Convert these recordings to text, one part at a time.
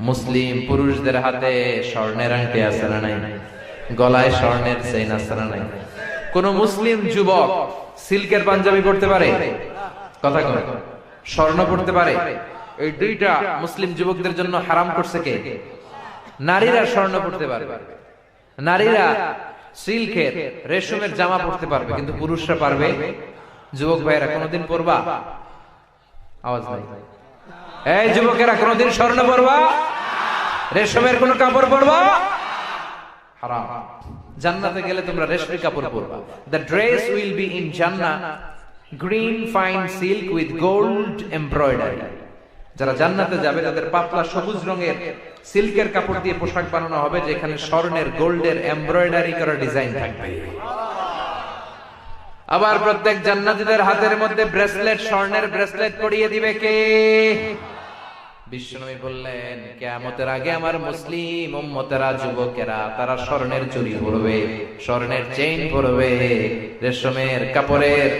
মুসলিম পুরুষদের হাতে স্বর্ণের আংটি আছে না নাই? গলায় স্বর্ণের চেইন আছে না নাই? কোন মুসলিম যুবক সিল্কের পাঞ্জাবি পড়তে পারে? কথা কয় স্বর্ণ পড়তে পারে? এই দুইটা মুসলিম যুবকদের জন্য হারাম করছে কে? নারীরা স্বর্ণ পড়তে পারবে। নারীরা সিল্কের রেশমের জামা পড়তে পারবে কিন্তু পুরুষরা পারবে? যুবক ভাইয়েরা কোনোদিন পরবা? আওয়াজ নাই। এই যুবকেরা কোনোদিন স্বর্ণ পরবা? রেশমের কোন কাপড় পরবা? হারাম। জান্নাতে গেলে তোমরা রেশমি কাপড় পরবা। The dress will be in jannah green fine silk with gold embroidery যারা জান্নাতে যাবে, তাদের পাতলা সবুজ রঙের সিল্কের কাপড় দিয়ে পোশাক বানানো হবে, যেখানে স্বর্ণের, গোল্ডের, এমব্রয়ডারি করা ডিজাইন থাকবে। আবার প্রত্যেক জান্নাতীদের হাতের মধ্যে ব্রেসলেট, স্বর্ণের ব্রেসলেট পরিয়ে দিবে কে? বিশ্বনবী বললেন, কেয়ামতের আগে আমার মুসলিম উম্মতেরা, যুবকেরা, তারা স্বর্ণের চুরি পরবে, স্বর্ণের চেইন পরবে, রেশমের, কাপড়ের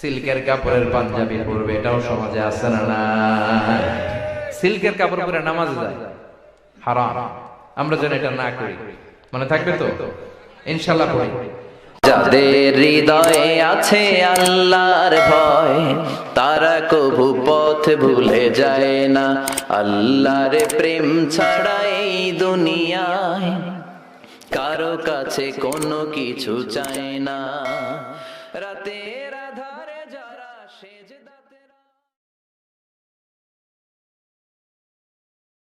সিল্কের কাপড়ের পাঞ্জাবি পরবে, এটাও সমাজে আছে না না সিল্কের কাপড় পরে নামাজ যায়? হারাম। আমরা যেন এটা না করি। মনে থাকবে তো? ইনশাল্লাহ পড়ি। যাদের হৃদয়ে আছে আল্লাহর ভয়, তারা কবু পথ ভুলে যায় না। আল্লাহর প্রেম ছাড়া এই দুনিয়ায় কারও কাছে কোনো কিছু চায় না। রাতে